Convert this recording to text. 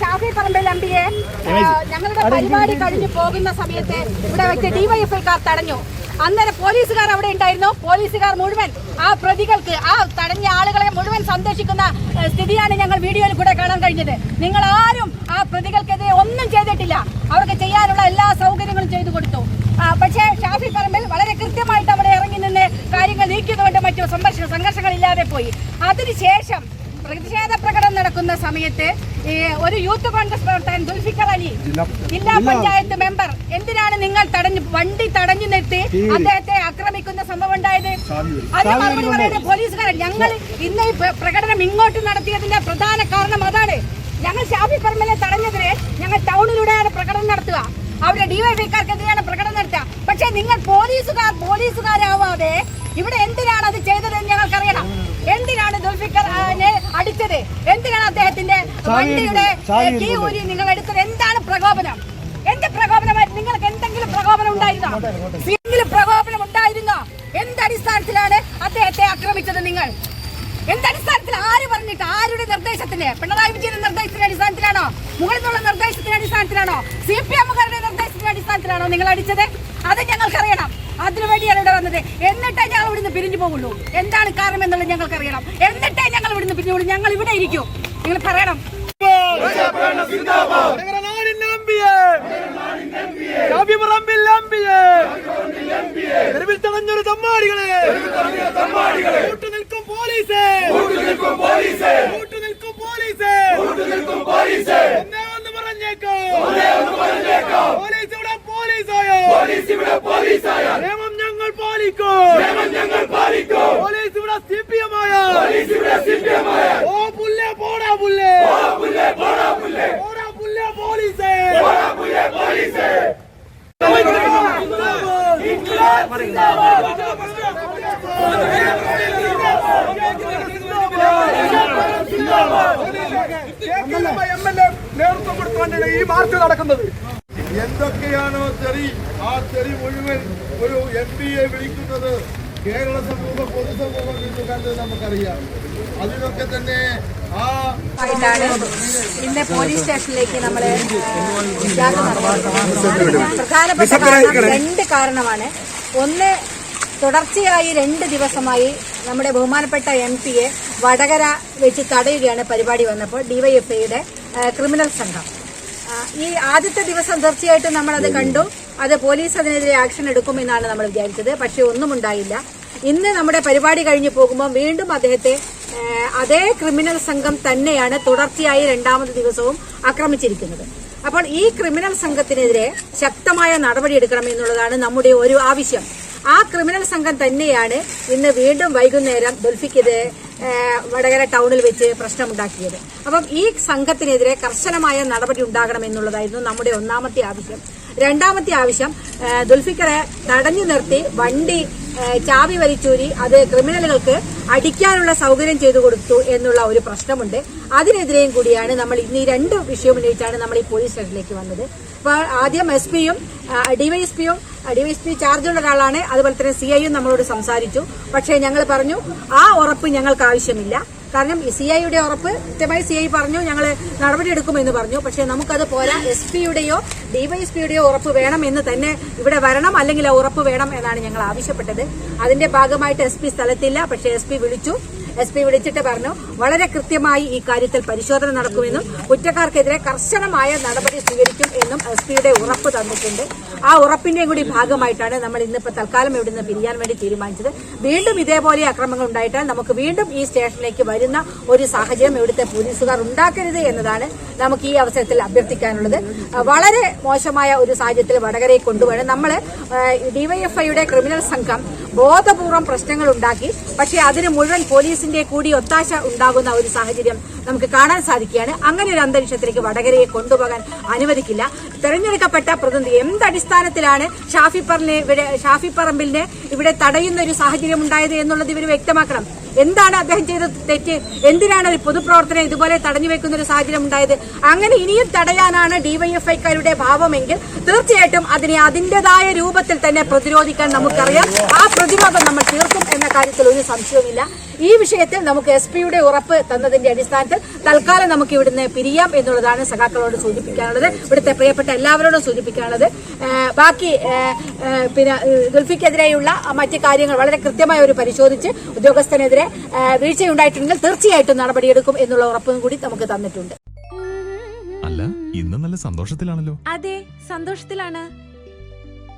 Shafi Parambil M പിയെ ഞങ്ങളുടെ പരിപാടി കഴിഞ്ഞു പോകുന്ന സമയത്ത് ഇവിടെ വെച്ച് ഡിവൈഎഫ്ഐക്കാർ തടഞ്ഞു. അന്നേരം പോലീസുകാർ അവിടെ ഉണ്ടായിരുന്നു. പോലീസുകാർ മുഴുവൻ ആ പ്രതികൾക്ക് ആ തടഞ്ഞ ആളുകളെ മുഴുവൻ സന്ദർശിക്കുന്ന സ്ഥിതിയാണ് ഞങ്ങൾ വീഡിയോയിൽ കൂടെ കാണാൻ കഴിഞ്ഞത്. നിങ്ങൾ ആരും ആ പ്രതികൾക്കെതിരെ ഒന്നും ചെയ്തിട്ടില്ല. അവർക്ക് ചെയ്യാനുള്ള എല്ലാ സൗകര്യങ്ങളും ചെയ്തു കൊടുത്തു പക്ഷേ ഷാഫി പറമ്പിൽ വളരെ കൃത്യമായിട്ട് അവിടെ ഇറങ്ങി നിന്ന് കാര്യങ്ങൾ നീക്കിയതുകൊണ്ട് മറ്റു സംഘർഷ സംഘർഷങ്ങളില്ലാതെ പോയി. അതിനുശേഷം പ്രതിഷേധ പ്രകടനം നടക്കുന്ന സമയത്ത് ഒരു യൂത്ത് കോൺഗ്രസ് പ്രവർത്തകൻ ദുൽഫിക്കർ അലി ജില്ലാ പഞ്ചായത്ത് മെമ്പർ എന്തിനാണ് നിങ്ങൾ തടഞ്ഞു വണ്ടി തടഞ്ഞു നിർത്തി അദ്ദേഹത്തെ ആക്രമിക്കുന്ന സംഭവം ഉണ്ടായത്? അത് മറുപടി പറയുന്നത് പോലീസുകാരൻ ഞങ്ങൾ ഇന്ന് ഈ പ്രകടനം ഇങ്ങോട്ട് നടത്തിയതിന്റെ പ്രധാന കാരണം അതാണ്. ഞങ്ങൾ ഷാഫി പറമ്പിലെ തടഞ്ഞതിന് ഞങ്ങൾ ടൗണിലൂടെയാണ് പ്രകടനം നടത്തുക. അവരുടെ ഡിവൈഫൈക്കാർക്കെതിരെയാണ് പ്രകടനം പക്ഷേ നിങ്ങൾ പോലീസുകാർ പോലീസുകാരാവാതെ ഇവിടെ എന്തിനാണ് അത് ചെയ്തതെന്ന് ഞങ്ങൾക്കറിയണം. എന്തിനാണ് ദുൽഫിക്കറിനെ അടിച്ചത്? എന്തിനാണ് അദ്ദേഹത്തിന്റെ വണ്ടിയുടെ കീ ഊരി നിങ്ങൾ എടുത്തത്? എന്താണ് പ്രകോപനം? എന്ത് പ്രകോപനമായിരുന്നു നിങ്ങൾക്ക് എന്തെങ്കിലും പ്രകോപനം ഉണ്ടായിരുന്നോ? എന്തെങ്കിലും പ്രകോപനം ഉണ്ടായിരുന്നോ? എന്ത് അടിസ്ഥാനത്തിലാണ് അദ്ദേഹത്തെ ആക്രമിച്ചത് നിങ്ങൾ? എന്തടിസ്ഥാനത്തിൽ ആര് പറഞ്ഞിട്ട്? ആരുടെ നിർദ്ദേശത്തിന്? പിണറായി വിജയന്റെ നിർദ്ദേശത്തിന്റെ അടിസ്ഥാനത്തിലാണോ? മുകളിൽ നിന്നുള്ള നിർദ്ദേശത്തിന്റെ അടിസ്ഥാനത്തിലാണോ? സി പി എമ്മുകാരുടെ നിർദ്ദേശത്തിന്റെ അടിസ്ഥാനത്തിലാണോ നിങ്ങൾ അടിച്ചത്? അത് ഞങ്ങൾക്കറിയണം അതിനുവേണ്ടിയാണ് ഇവിടെ വന്നത് എന്നിട്ടേ ഞങ്ങൾ ഇവിടുന്ന് പിരിഞ്ഞു പോകുള്ളൂ എന്താണ് കാരണം എന്നുള്ളത് ഞങ്ങൾക്കറിയണം എന്നിട്ടേ ഞങ്ങൾ ഇവിടുന്ന് പിരിഞ്ഞു പോകുള്ളൂ ഞങ്ങൾ ഇവിടെ ഇരിക്കും നിങ്ങൾ പറയണം തടഞ്ഞൊരു തമ്മാടികളെ നിൽക്കും പോലീസ് കൂട്ടു നിൽക്കും പോലീസ് ഒന്നേ ഒന്ന് പറഞ്ഞേക്കോ പോലീസ് ഇവിടെ പോലീസായോ നിയമം ഞങ്ങൾ പാലിക്കും. പോലീസ് ഇവിടെ സി പി എം ആയ ഓ പുല്ലേ പോടാ പുല്ലേ. പോടാ പുല്ലേ. പോലീസ്. നേതൃത്വം കൊടുത്തുകൊണ്ടാണ് ഈ മാർച്ച് നടക്കുന്നത്. എന്തൊക്കെയാണോ തെറി ആ തെറി മുഴുവൻ ഒരു എം പി എ വിളിക്കുന്നത് കേരള സമൂഹം പൊതുസമൂഹം എന്ന് നമുക്കറിയാം. അതിനൊക്കെ തന്നെ ആ ഇന്ന് പോലീസ് സ്റ്റേഷനിലേക്ക് നമ്മൾ പ്രധാനപ്പെട്ട കാരണം രണ്ട് കാരണമാണ്. ഒന്ന് തുടർച്ചയായി രണ്ട് ദിവസമായി നമ്മുടെ ബഹുമാനപ്പെട്ട എം പിയെ വടകര വെച്ച് തടയുകയാണ് പരിപാടി വന്നപ്പോൾ ഡിവൈഎഫ്ഐയുടെ ക്രിമിനൽ സംഘം. ഈ ആദ്യത്തെ ദിവസം തീർച്ചയായിട്ടും നമ്മൾ അത് കണ്ടു. അത് പോലീസ് അതിനെതിരെ ആക്ഷൻ എടുക്കുമെന്നാണ് നമ്മൾ വിചാരിച്ചത്. പക്ഷെ ഒന്നും ഉണ്ടായില്ല. ഇന്ന് നമ്മുടെ പരിപാടി കഴിഞ്ഞു പോകുമ്പോൾ വീണ്ടും അദ്ദേഹത്തെ അതേ ക്രിമിനൽ സംഘം തന്നെയാണ് തുടർച്ചയായി രണ്ടാമത് ദിവസവും ആക്രമിച്ചിരിക്കുന്നത്. അപ്പോൾ ഈ ക്രിമിനൽ സംഘത്തിനെതിരെ ശക്തമായ നടപടിയെടുക്കണം എന്നുള്ളതാണ് നമ്മുടെ ഒരു ആവശ്യം. ആ ക്രിമിനൽ സംഘം തന്നെയാണ് ഇന്ന് വീണ്ടും വൈകുന്നേരം ദുൽഫിക്കെതിരെ വടകര ടൗണിൽ വെച്ച് പ്രശ്നമുണ്ടാക്കിയത്. അപ്പം ഈ സംഘത്തിനെതിരെ കർശനമായ നടപടി ഉണ്ടാകണം എന്നുള്ളതായിരുന്നു നമ്മുടെ ഒന്നാമത്തെ ആവശ്യം. രണ്ടാമത്തെ ആവശ്യം ദുൽഫിക്കറെ തടഞ്ഞു നിർത്തി വണ്ടി ചാവി വലിച്ചൂരി അത് ക്രിമിനലുകൾക്ക് അടിക്കാനുള്ള സൗകര്യം ചെയ്തു കൊടുത്തു എന്നുള്ള ഒരു പ്രശ്നമുണ്ട്. അതിനെതിരെയും കൂടിയാണ് നമ്മൾ ഇന്ന് ഈ രണ്ട് വിഷയം ഉന്നയിച്ചാണ് നമ്മൾ ഈ പോലീസ് സ്റ്റേഷനിലേക്ക് വന്നത്. അപ്പോൾ ആദ്യം എസ് പിയും ഡിവൈഎസ്പിയും ഡിവൈഎസ്പി ചാർജുള്ള ഒരാളാണ്. അതുപോലെ തന്നെ സി ഐയും നമ്മളോട് സംസാരിച്ചു. പക്ഷേ ഞങ്ങൾ പറഞ്ഞു ആ ഉറപ്പ് ഞങ്ങൾക്ക് ആവശ്യമില്ല. കാരണം സി ഐയുടെ ഉറപ്പ് കൃത്യമായി സി ഐ പറഞ്ഞു ഞങ്ങൾ നടപടിയെടുക്കുമെന്ന് പറഞ്ഞു. പക്ഷേ നമുക്കത് പോരാ എസ് പിയുടെയോ ഡിവൈഎസ്പിയുടെയോ ഉറപ്പ് വേണം എന്ന് തന്നെ ഇവിടെ വരണം. അല്ലെങ്കിൽ ഉറപ്പ് വേണം എന്നാണ് ഞങ്ങൾ ആവശ്യപ്പെട്ടത്. അതിന്റെ ഭാഗമായിട്ട് എസ് സ്ഥലത്തില്ല. പക്ഷേ എസ് വിളിച്ചു. എസ് പി വിളിച്ചിട്ട് പറഞ്ഞു വളരെ കൃത്യമായി ഈ കാര്യത്തിൽ പരിശോധന നടക്കുമെന്നും കുറ്റക്കാർക്കെതിരെ കർശനമായ നടപടി സ്വീകരിക്കും എന്നും എസ് പിയുടെ ഉറപ്പ് തന്നിട്ടുണ്ട്. ആ ഉറപ്പിന്റെയും കൂടി ഭാഗമായിട്ടാണ് നമ്മൾ ഇന്നിപ്പോൾ തൽക്കാലം ഇവിടെ നിന്ന് പിരിയാൻ വേണ്ടി തീരുമാനിച്ചത്. വീണ്ടും ഇതേപോലെ അക്രമങ്ങൾ ഉണ്ടായിട്ടാൽ നമുക്ക് വീണ്ടും ഈ സ്റ്റേഷനിലേക്ക് വരുന്ന ഒരു സാഹചര്യം ഇവിടുത്തെ പോലീസുകാർ ഉണ്ടാക്കരുത് എന്നതാണ് നമുക്ക് ഈ അവസരത്തിൽ അഭ്യർത്ഥിക്കാനുള്ളത്. വളരെ മോശമായ ഒരു സാഹചര്യത്തിൽ വടകരയെ കൊണ്ടുപോകണം നമ്മൾ ഡിവൈഎഫ്ഐയുടെ ക്രിമിനൽ സംഘം ബോധപൂർവം പ്രശ്നങ്ങൾ ഉണ്ടാക്കി പക്ഷേ അതിന് മുഴുവൻ പോലീസിന്റെ കൂടി ഒത്താശ ഉണ്ടാകുന്ന ഒരു സാഹചര്യം നമുക്ക് കാണാൻ സാധിക്കുകയാണ്. അങ്ങനെ ഒരു അന്തരീക്ഷത്തിലേക്ക് വടകരയെ കൊണ്ടുപോകാൻ അനുവദിക്കില്ല. തെരഞ്ഞെടുക്കപ്പെട്ട പ്രതിനിധി എന്തടിസ്ഥാനത്തിലാണ് ഷാഫി പറമ്പിനെ ഷാഫി പറമ്പിലിനെ ഇവിടെ തടയുന്ന ഒരു സാഹചര്യം ഉണ്ടായത് എന്നുള്ളത് ഇവർ വ്യക്തമാക്കണം. എന്താണ് അദ്ദേഹം ചെയ്ത തെറ്റ്? എന്തിനാണ് ഒരു പൊതുപ്രവർത്തനം ഇതുപോലെ തടഞ്ഞു വെക്കുന്ന ഒരു സാഹചര്യം ഉണ്ടായത്? അങ്ങനെ ഇനിയും തടയാനാണ് ഡിവൈഎഫ്ഐക്കാരുടെ ഭാവമെങ്കിൽ തീർച്ചയായിട്ടും അതിനെ അതിന്റെതായ രൂപത്തിൽ തന്നെ പ്രതിരോധിക്കാൻ നമുക്കറിയാം. ആ പ്രതിരോധം നമ്മൾ തീർക്കും എന്ന കാര്യത്തിൽ ഒരു സംശയവുമില്ല. ഈ വിഷയത്തിൽ നമുക്ക് എസ് പിയുടെ ഉറപ്പ് തന്നതിന്റെ അടിസ്ഥാനത്തിൽ തൽക്കാലം നമുക്ക് ഇവിടുന്ന് പിരിയാം എന്നുള്ളതാണ് സഖാക്കളോട് സൂചിപ്പിക്കാനുള്ളത്. ഇവിടുത്തെ പ്രിയപ്പെട്ട എല്ലാവരോടും സൂചിപ്പിക്കാനുള്ളത്. ബാക്കി പിന്നെ ഗൾഫിക്കെതിരെയുള്ള മറ്റ് കാര്യങ്ങൾ വളരെ കൃത്യമായി ഒരു പരിശോധിച്ച് ഉദ്യോഗസ്ഥനെതിരെ ഏഹ് വീഴ്ചയുണ്ടായിട്ടുണ്ടെങ്കിൽ തീർച്ചയായിട്ടും നടപടിയെടുക്കും എന്നുള്ള ഉറപ്പും കൂടി നമുക്ക് തന്നിട്ടുണ്ട്. അല്ല ഇന്ന് നല്ല സന്തോഷത്തിലാണല്ലോ. അതെ സന്തോഷത്തിലാണ്.